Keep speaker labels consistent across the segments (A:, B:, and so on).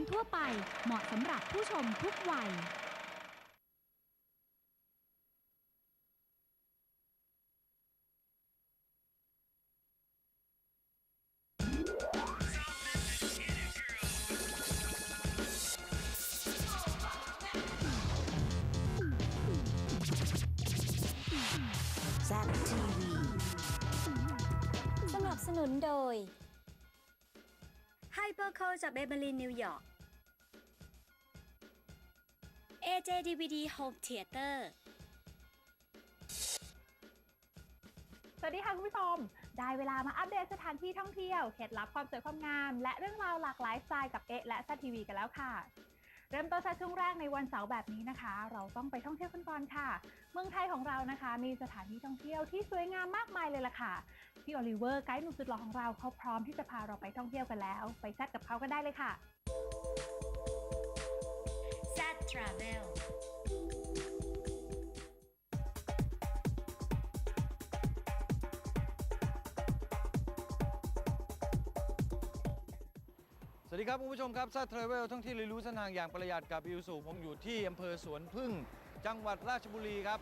A: การทั่วไปเหมาะสำหรับผู้ชมทุกวัย
B: z TV
C: สนับสนุนโดย Hyperco จากเบเบลีนนิวยอร์ก AJ DVD Home Theater
D: สวัสดีค่ะคุณผู้ชม ได้เวลามาอัปเดตสถานที่ท่องเที่ยว เคล็ดลับความสวยความงาม และเรื่องราวหลากหลายสไตล์กับเอะและซัทีวีกันแล้วค่ะ เริ่มต้นจากช่วงแรกในวันเสาร์แบบนี้นะคะ เราต้องไปท่องเที่ยวกันก่อนค่ะ เมืองไทยของเรานะคะ มีสถานที่ท่องเที่ยวที่สวยงามมากมายเลยล่ะค่ะ พี่โอลิเวอร์ไกด์หนุ่มสุดหล่อของเราเขาพร้อมที่จะพาเราไปท่องเที่ยวกันแล้ว ไปแซดกับเขากันได้เลยค่ะ
C: Travel
E: สวัสดีครับคุณผู้ชมครับซาเทรเวลท่องเที่ยวเรียนรู้เส้นทางอย่างประหยัดกับอิวสูผมอยู่ที่อำเภอสวนพึ่ง จังหวัดราชบุรีครับ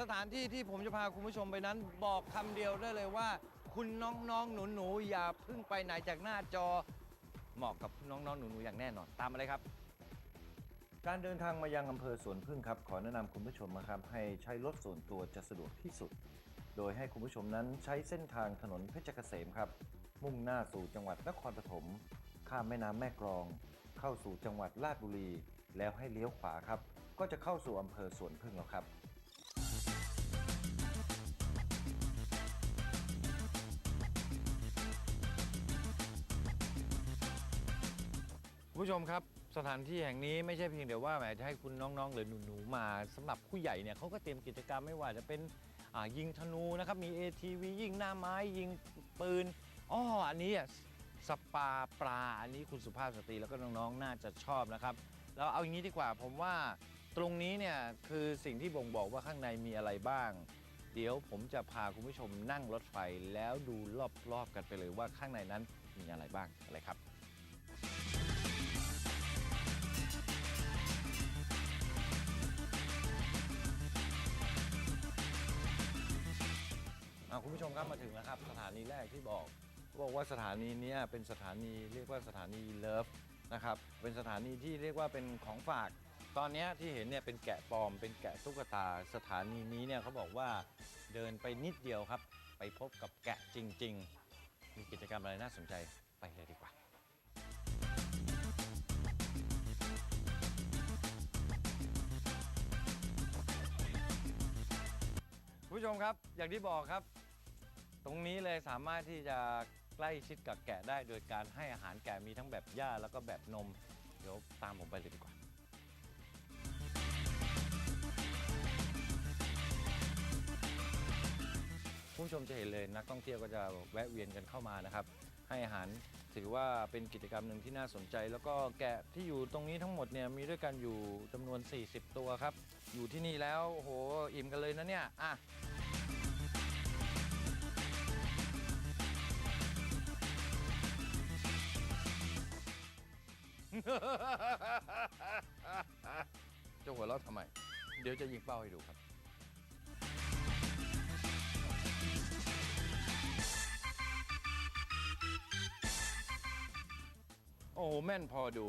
E: สถานที่ที่ผมจะพาคุณผู้ชมไปนั้น บอกคำเดียวได้เลยว่า คุณน้องๆหนูๆอย่าเพิ่งไปไหนจากหน้าจอเหมาะกับน้องๆหนูๆอย่างแน่นอนตามมาเลยครับ การเดินทางมายังอำเภอสวนพึ่งครับ ขอแนะนำคุณผู้ชมนะครับ ให้ใช้รถส่วนตัวจะสะดวกที่สุด โดยให้คุณผู้ชมนั้นใช้เส้นทางถนนเพชรเกษมครับ มุ่งหน้าสู่จังหวัดนครปฐมข้ามแม่น้ำแม่กลอง เข้าสู่จังหวัดราชบุรี แล้วให้เลี้ยวขวาครับ ก็จะเข้าสู่อำเภอสวนพึ่งแล้วครับผู้ชมครับ สถานที่แห่งนี้ไม่ใช่เพียงแต่ว่าแหมจะให้คุณน้องๆ หรือหนูๆ มาสำหรับผู้ใหญ่เนี่ยเขาก็เตรียมกิจกรรมไม่ว่าจะเป็นอ่ายิงธนูนะครับมี ATV ยิงหน้าไม้ยิงปืนอ้ออันนี้อะสปาปลาอันนี้คุณสุภาพสตรีแล้วก็น้องๆ น่าจะชอบนะครับแล้วเอาอย่างนี้ดีกว่าผมว่าตรงนี้เนี่ยคือสิ่งที่บ่งบอกว่าข้างในมีอะไรบ้าง เดี๋ยวผมจะพาคุณผู้ชมนั่งรถไฟแล้วดูรอบๆกันไปเลยว่าข้างในนั้นมีอะไรบ้างอะไรครับ อะคุณผู้ชมครับมาถึงแล้วครับ สถานีแรกที่บอกบอกว่าสถานีเนี้ยเป็นสถานีเรียกว่าสถานีเลิฟนะครับเป็นสถานีที่เรียกว่าเป็นของฝาก ตอนเนี้ยที่เห็นเนี่ยเป็นแกะปลอม เป็นแกะตุ๊กตา สถานีนี้เนี่ยเขาบอกว่าเดินไปนิดเดียวครับ ไปพบกับแกะจริง ๆ มีกิจกรรมอะไรน่าสนใจไปเลยดีกว่า คุณผู้ชมครับอย่างที่บอกครับ ตรงนี้เลยสามารถที่จะใกล้ชิดกับแกะได้ โดยการให้อาหารแกะมีทั้งแบบหญ้าแล้วก็แบบนม เดี๋ยวตามผมไปเลยดีกว่า ผู้ชมจะเห็นเลยนักท่องเที่ยวก็จะแวะเวียนกันเข้ามานะครับ ให้อาหารถือว่าเป็นกิจกรรมหนึ่งที่น่าสนใจ แล้วก็แกะที่อยู่ตรงนี้ทั้งหมดเนี่ยมีด้วยกันอยู่จำนวน 40 ตัวครับ อยู่ที่นี่แล้วโอ้โหอิ่มกันเลยนะเนี่ยอะ จะหัวเราะทำไม เดี๋ยวจะยิงเป้าให้ดูครับ โอ้โหแม่นพอดู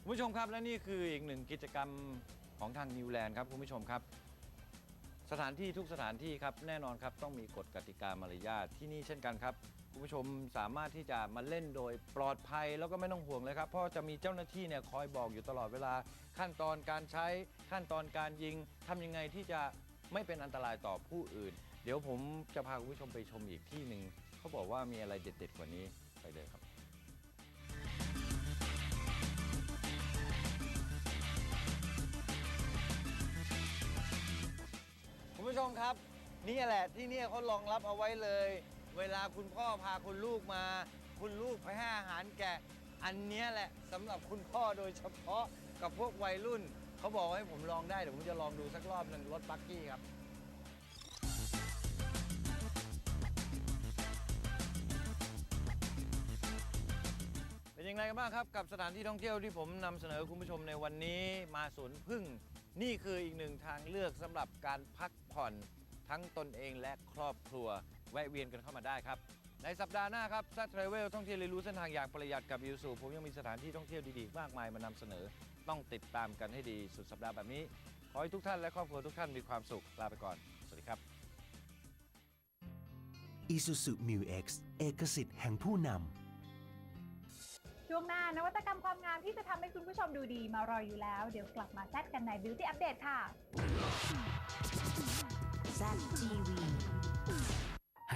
E: คุณผู้ชมครับและนี่คืออีกหนึ่งกิจกรรมของทางนิวแลนด์ครับคุณผู้ชมครับ สถานที่ทุกสถานที่ครับแน่นอนครับต้องมีกฎกติกามารยาทที่นี่เช่นกันครับ คุณผู้ชมสามารถที่จะมาเล่นโดยปลอดภัยแล้วก็ไม่ต้องห่วงเลยครับ เพราะจะมีเจ้าหน้าที่เนี่ยคอยบอกอยู่ตลอดเวลา ขั้นตอนการใช้ขั้นตอนการยิงทำยังไงที่จะไม่เป็นอันตรายต่อผู้อื่น เดี๋ยวผมจะพาคุณผู้ชมไปชมอีกที่หนึ่งเขาบอกว่ามีอะไรเด็ดๆกว่านี้ไปเลยครับ คุณผู้ชมครับ นี่แหละที่เนี่ยเขารองรับเอาไว้เลย เวลาคุณพ่อพาคุณลูกมา คุณลูกไปให้อาหารแกะ อันเนี้ยแหละสำหรับคุณพ่อโดยเฉพาะกับพวกวัยรุ่น เขาบอกให้ผมลองได้เดี๋ยวผมจะลองดูสักรอบหนึ่งรถบักกี้ครับ เป็นเป็นยังไงกันบ้างครับกับสถานที่ท่องเที่ยวที่ผมนำเสนอคุณผู้ชมในวันนี้มาสวนพึ่ง นี่คืออีกหนึ่งทางเลือกสำหรับการพักผ่อนทั้งตนเองและครอบครัว แวะเวียนกันเข้ามาได้ครับ ในสัปดาห์หน้าครับซั t เทรเวลท่องเที่ยวเรียนรู้เส้นทางอย่างประหยัดกับยูสูผมยังมีสถานที่ท่องเที่ยวดีๆ มากมายมานำเสนอ ต้องติดตามกันให้ดีสุดสัปดาห์แบบนี้ ขอให้ทุกท่านและครอบครัวทุกท่านมีความสุขลาไปก่อน สวัสดีครับ
F: Isuzu Mu X เอกสิทธิ์แห่งผู้นำ
D: ช่วงหน้านวัตกรรมความงามที่จะทำให้คุณผู้ชมดูดีมารออยู่แล้ว เดี๋ยวกลับมาแซดกันใน Beauty Update ค่ะ
B: Z TV
G: ห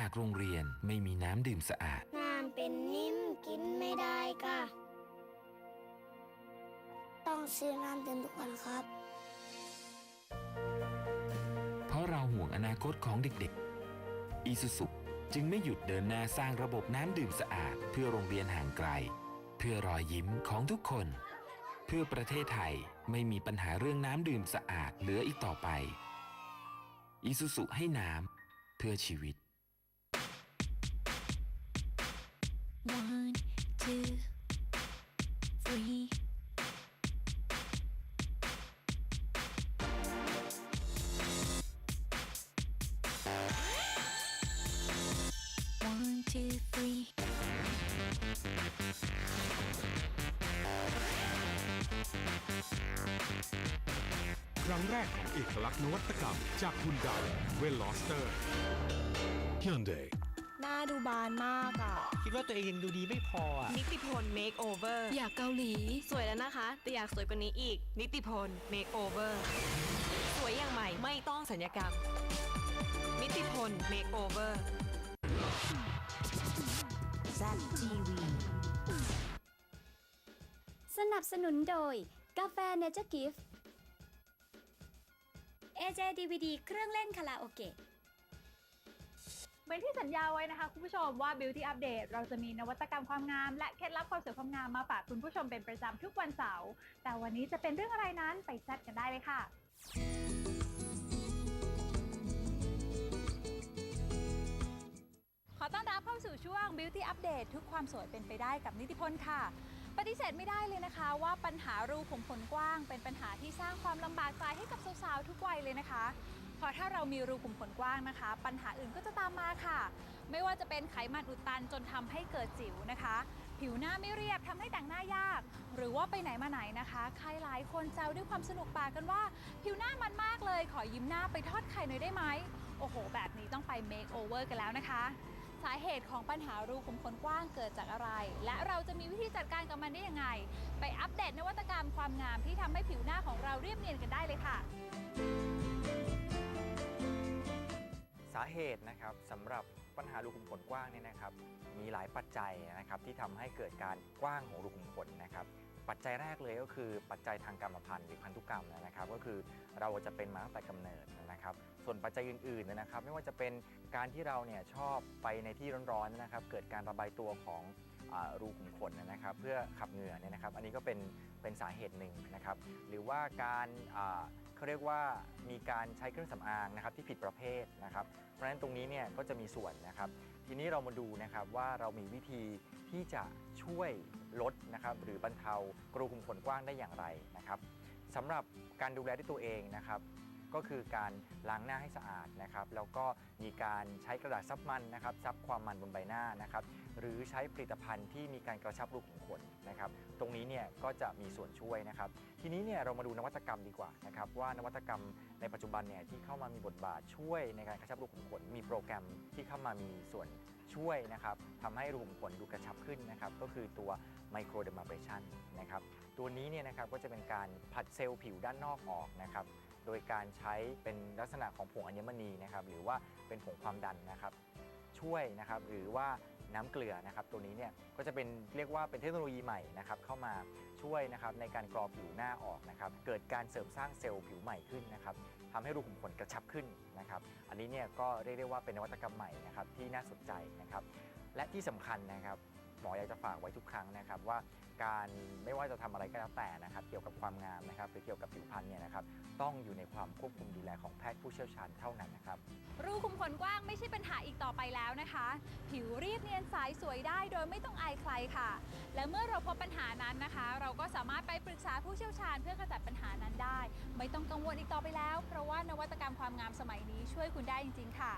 G: ากโรงเรียนไม่มีน้ำดื่มสะอาด
H: น้ำเป็นนิ่มกินไม่ได้ค่ะ ต้องซื้อน้ำดื่มทุกวันครับ
G: เพราะเราห่วงอนาคตของเด็กๆ อีซูซุจึงไม่หยุดเดินหน้าสร้างระบบน้ำดื่มสะอาด เพื่อโรงเรียนห่างไกล เพื่อรอยยิ้มของทุกคน เพื่อประเทศไทยไม่มีปัญหาเรื่องน้ำดื่มสะอาดเหลืออีกต่อไปอีซูซุให้น้ำเพื่อชีวิต
A: one two three
I: ครั้งแรกของเอกลักษณ์นวัตกรรม จากฮุนไดเวลลอสเตอร์ Hyundai
J: หน้าดูบานมากอะ
K: คิ ดว่าตัวเองยังดูดีไม่พออะ
J: นิติพลเมคโอเวอร์
A: อยากเกาหลี
J: สวยแล้วนะคะ แต่อยากสวยกว่านี้อีก นิติพลเมคโอเวอร์สวยอย่างใหม่ไม่ต้องสัญญกรรม นิติพลเมคโอเวอร์
B: Z TV
C: สนับสนุนโดย กาแฟเนเจอร์กิฟต์ AJ DVD เครื่องเล่นคาราโอเกะ
D: เห มือนที่สัญญาไว้นะคะ คุณผู้ชมว่า Beauty Update เราจะมีนวัตกรรมความงาม และเคล็ดลับความสวยความงามมาฝากคุณผู้ชมเป็นประจำทุกวันเสาร์แต่วันนี้จะเป็นเรื่องอะไรนั้นไปแซดกันได้เลยค่ะขอต้อนรับเข้าสู่ช่วง Beauty Update ทุกความสวยเป็นไปได้กับนิติพลค่ะ ปฏิเสธไม่ได้เลยนะคะ ว่าปัญหารูขุมขนกว้าง เป็นปัญหาที่สร้างความลำบากใจให้กับสาวๆทุกวัยเลยนะคะ เพราะถ้าเรามีรูขุมขนกว้างนะคะ ปัญหาอื่นก็จะตามมาค่ะ ไม่ว่าจะเป็นไขมันอุดตันจนทำให้เกิดสิวนะคะ ผิวหน้าไม่เรียบทำให้แต่งหน้ายาก หรือว่าไปไหนมาไหนนะคะใครหลายคนแซวด้วยความสนุกปากกันว่า ผิวหน้ามันมากเลย ขอยิ้มหน้าไปทอดไข่หน่อยได้ไหมโอ้โห แบบนี้ต้องไปเมคโอเวอร์กันแล้วนะคะสาเหตุของปัญหารูขุมขนกว้างเกิดจากอะไร และเราจะมีวิธีจัดการกับมันได้ยังไง ไปอัปเดตนวัตกรรมความงามที่ทำให้ผิวหน้าของเราเรียบเนียนกันได้เลยค่ะา
K: เหตุนะครับสำหรับปัญหารูขุมขนกว้างเนี่ยนะครับมีหลายปัจจัยนะครับที่ทำให้เกิดการกว้างของรูขุมขนนะครับปัจจัยแรกเลยก็คือปัจจัยทางกรรมพันธุ์หรือพันธุกรรมนะครับ ก็คือเราจะเป็นมาตั้งแต่กำเนิดนะครับ ส่วนปัจจัยอื่นๆนะครับ ไม่ว่าจะเป็นการที่เราเนี่ยชอบไปในที่ร้อนๆนะครับ เกิดการระบายตัวของ รูขุมขนนะครับ เพื่อขับเหงื่อเนี่ยนะครับ อันนี้ก็เป็นเป็นสาเหตุหนึ่งนะครับ หรือว่าการเขาเรียกว่ามีการใช้เครื่องสำอางนะครับที่ผิดประเภทนะครับ เพราะฉะนั้นตรงนี้เนี่ยก็จะมีส่วนนะครับ ทีนี้เรามาดูนะครับว่าเรามีวิธีที่จะช่วยลดนะครับ หรือบรรเทากรูขุมขนกว้างได้อย่างไรนะครับสำหรับการดูแลด้วยตัวเองนะครับ ก็คือการล้างหน้าให้สะอาดนะครับแล้วก็มีการใช้กระดาษซับมันนะครับซับความมันบนใบหน้านะครับหรือใช้ผลิตภัณฑ์ที่มีการกระชับรูขุมขนนะครับตรงนี้เนี่ยก็จะมีส่วนช่วยนะครับ ทีนี้เนี่ยเรามาดูนวัตกรรมดีกว่านะครับว่านวัตกรรมในปัจจุบันเนี่ยที่เข้ามามีบทบาทช่วยในการกระชับรูขุมขน มีโปรแกรมที่เข้ามามีส่วนช่วยนะครับทำให้รูขุมขนดูกระชับขึ้นนะครับก็คือตัว microdermabrasion นะครับตัวนี้เนี่ยนะครับก็จะเป็นการผัดเซลล์ผิวด้านนอกออกนะครับ โดยการใช้เป็นลักษณะของผงอัญมณีนะครับหรือว่าเป็นผงความดันนะครับ ช่วยนะครับหรือว่าน้ำเกลือนะครับ ตัวนี้เนี่ยก็จะเป็นเรียกว่าเป็นเทคโนโลยีใหม่นะครับเข้ามาช่วยนะครับในการกรอผิวหน้าออกนะครับ เกิดการเสริมสร้างเซลล์ผิวใหม่ขึ้นนะครับทำให้รูขุมขนกระชับขึ้นนะครับ อันนี้เนี่ยก็เรียกได้ว่าเป็นนวัตกรรมใหม่นะครับที่น่าสนใจนะครับ และที่สำคัญนะครับ หมออยากจะฝากไว้ทุกครั้งนะครับว่าการไม่ว่าจะทำอะไรก็แล้วแต่นะครับ เกี่ยวกับความงามนะครับหรือเกี่ยวกับผิวพรรณเนี่ยนะครับต้องอยู่ในความควบคุมดูแลของแพทย์ผู้เชี่ยวชาญเท่านั้นนะครับ
D: รูขุมขนกว้างไม่ใช่ปัญหาอีกต่อไปแล้วนะคะ ผิวเรียบเนียนใสสวยได้โดยไม่ต้องอายใครค่ะ และเมื่อเราพบปัญหานั้นนะคะ เราก็สามารถไปปรึกษาผู้เชี่ยวชาญเพื่อขจัดปัญหานั้นได้ ไม่ต้องกังวลอีกต่อไปแล้ว เพราะว่านวัตกรรมความงามสมัยนี้ช่วยคุณได้จริง ๆ ค่ะ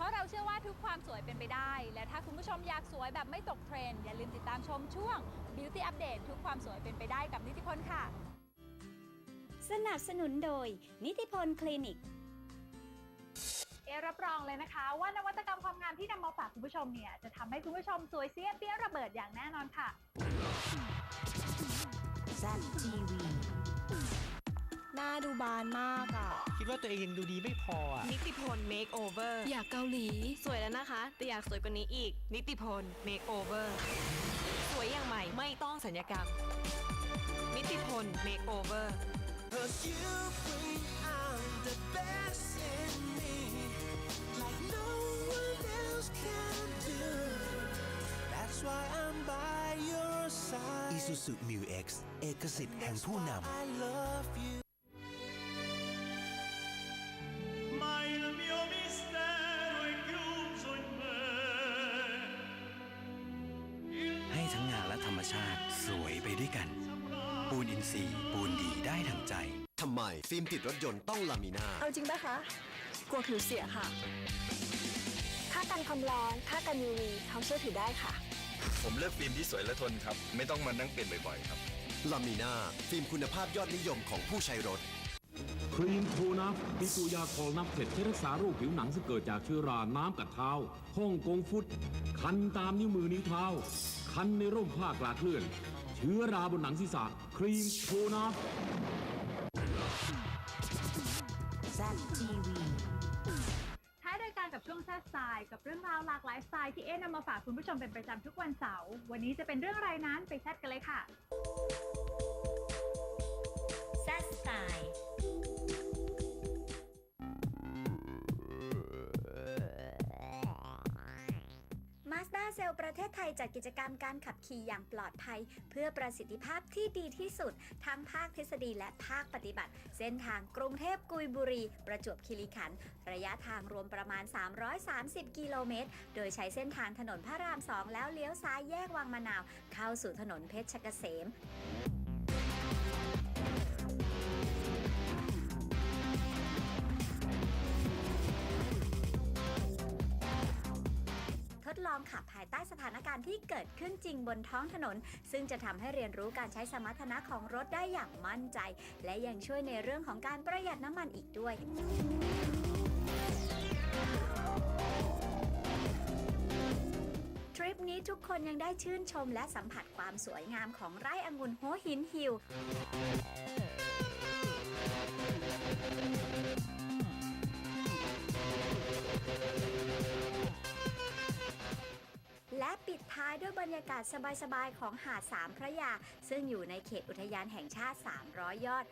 D: ราะเราเชื่อว่าทุกความสวยเป็นไปได้ และถ้าคุณผู้ชมอยากสวยแบบไม่ตกเทรนด์อย่าลืมติดตามชมช่วง Beauty Update ทุกความสวยเป็นไปได้กับนิติพลค่ะ
C: สนับสนุนโดย นิติพลคลินิก
D: เอรับรองเลยนะคะ ว่านวัตกรรมความงามที่นำมาฝากคุณผู้ชมเนี่ยจะทำให้คุณผู้ชมสวยเสียเปี้ยระเบิดอย่างแน่นอนค่ะ
B: Zap TV
J: ห น้าดูบานมากอะ
L: คิดว่าตัวเองยังดูดีไม่พออะ
J: นิติพล Makeover อยากเกาหลี สวยแล้วนะคะ แต่อยากสวยกว่านี้อีก นิติพล Makeover สวยอย่างใหม่ไม่ต้องสัญญกรรม นิติพล Makeover
F: Cause you bring out the best in me like no one else can do That's why I'm by your side Isuzu Mu X เอกสิทธิ์แห่งผู้นำ I love you
L: ชาติสวยไปด้วยกัน ปูนอินทรีย์ปูนดีได้ทั้งใจ
M: ทำไมฟิล์มติดรถยนต์ต้องลามิน่า
J: เอาจริงปะคะ กลัวผิวเสียค่ะ
H: ถ้ากันความร้อนถ้ากัน UV เขาเชื่อถือได้ค่ะ
I: ผมเลือกฟิล์มที่สวยและทนครับ ไม่ต้องมานั่งเปลี่ยนบ่อยๆครับ
M: ลามิน่าฟิล์มคุณภาพยอดนิยมของผู้ใช้รถ
N: ครีมโทนัฟมีตัวยาคอลนับเผ็ดใช้รักษาโรคผิวหนังซึ่งเกิดจากเชื้อรา น้ำกัดเท้าฮ่องกงฟุต คันตามนิ้วมือนิ้วเท้า คันในร่มผ้ากลาดเลื่อน เชื้อราบนหนังศีรษะ ครีมโทนัฟ
B: Zap TV
D: ท้ายรายการกับช่วงแซ่บสไตล์กับเรื่องราวหลากหลายสไตล์ที่เอ๊นำมาฝากคุณผู้ชมเป็นประจำทุกวันเสาร์วันนี้จะเป็นเรื่องอะไรนั้นไปแซ่บกันเลยค่ะ
C: แซดสไตล์ ลประเทศไทยจัดกิจกรรมการขับขี่อย่างปลอดภัย เพื่อประสิทธิภาพที่ดีที่สุด ทั้งภาคทฤษฎีและภาคปฏิบัติ เส้นทางกรุงเทพกุยบุรี ประจวบคีรีขันธ์ระยะทางรวมประมาณ 330 กิโลเมตร โดยใช้เส้นทางถนนพระราม 2 แล้วเลี้ยวซ้ายแยกวังมะนาว เข้าสู่ถนนเพชรเกษม ลองขับภายใต้สถานการณ์ที่เกิดขึ้นจริงบนท้องถนน ซึ่งจะทำให้เรียนรู้การใช้สมรรถนะของรถได้อย่างมั่นใจ และยังช่วยในเรื่องของการประหยัดน้ำมันอีกด้วยทริปนี้ทุกคนยังได้ชื่นชมและสัมผัสความสวยงามของไร่องุ่นหัวหินฮิล รรยากาศสบายๆของหาดสามพระยา ซึ่งอยู่ในเขตอุทยานแห่งชาติ 300 ยอด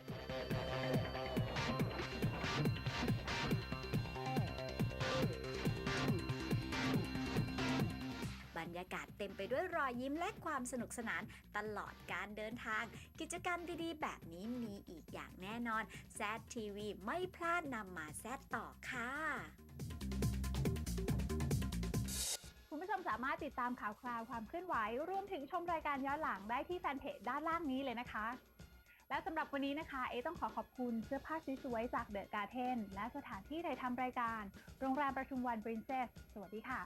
C: บรรยากาศเต็มไปด้วยรอยยิ้มและความสนุกสนานตลอดการเดินทาง กิจกรรมดีๆ แบบนี้มีอีกอย่างแน่นอนแซดทีวีไม่พลาดนำมาแซดต่อค่ะ
D: คุณผู้ชมสามารถติดตามข่าวคราวความเคลื่อนไหวรวมถึงชมรายการย้อนหลังได้ที่แฟนเพจด้านล่างนี้เลยนะคะ และสำหรับวันนี้นะคะ เอต้องขอขอบคุณเสื้อผ้าสวยๆจากเดอะการ์เทนและสถานที่ถ่ายทำรายการ โรงแรมประชุมวันบรินเซสสวัสดีค่ะ